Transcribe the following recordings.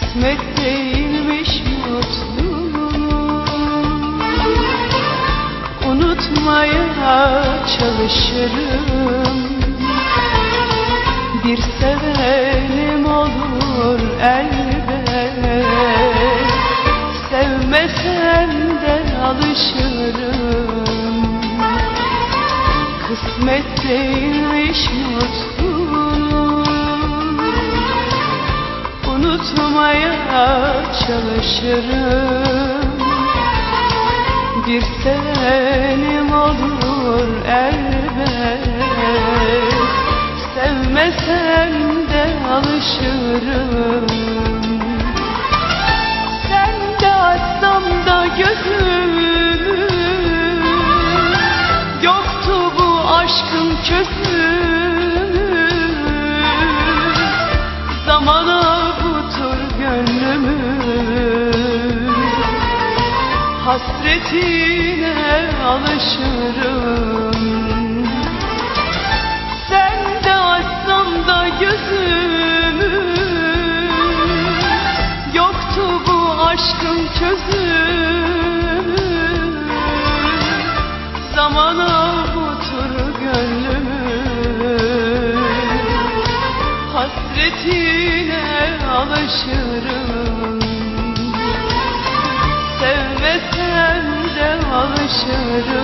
Kısmet değilmiş mutluluğun Unutmaya çalışırım. Bir sevenim olur elbet. Sevmesem de alışırım. Kısmet değilmiş mutluluğun Unutmaya çalışırım. Bir sevenim olur elbet. Sevmesem de alışırım. Sen de açsam da gözümü Yoktu bu aşkın çözümü Zamana Hasretine alışırım. Sen de açsam da gözümü. Yoktu bu aşkın çözümü. Zamana butur gönlümü. Hasretine alışırım alışırım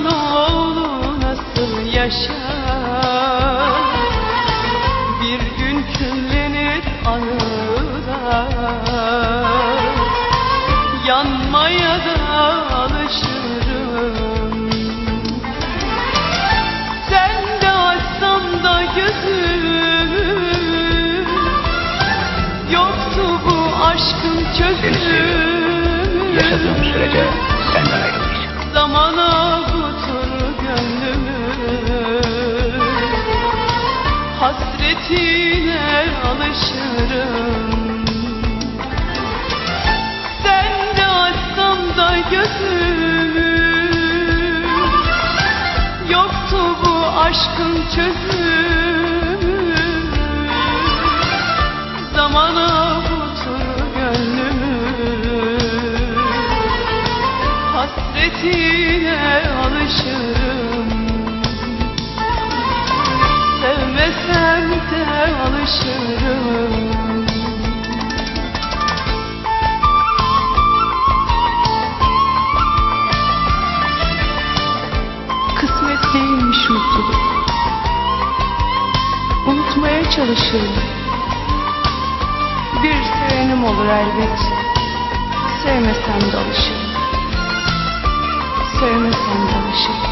İnsanoğlu nasıl yaşar? Bir gün küllenir anılar Yanmaya da alışırım. Sen de açsam da gözümü Yoktu bu aşkın çözümü Yaşadığım sürece senden ayrılmayacağım. Zamana Hasretine alışırım. Sen de açsam da gözümü Yoktu bu aşkın çözümü. Zamana butur gönlümü. Hasretine alışırım de alışırım Kısmet değilmiş mutluluk. Unutmaya çalışırım. Bir sevenim olur elbet. Sevmesem de alışırım. Sevmesem de alışırım